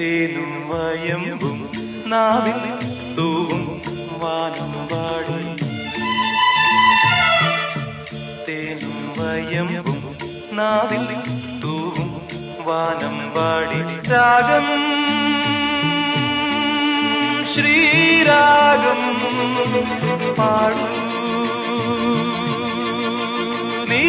തേനും വയമ്പും നാവിൽ തൂവും വാനും വാടി തേനും വയമ്പും നാവിൽ തൂവും വാനം വാടി രാഗം ശ്രീരാഗം പാടൂ. നീ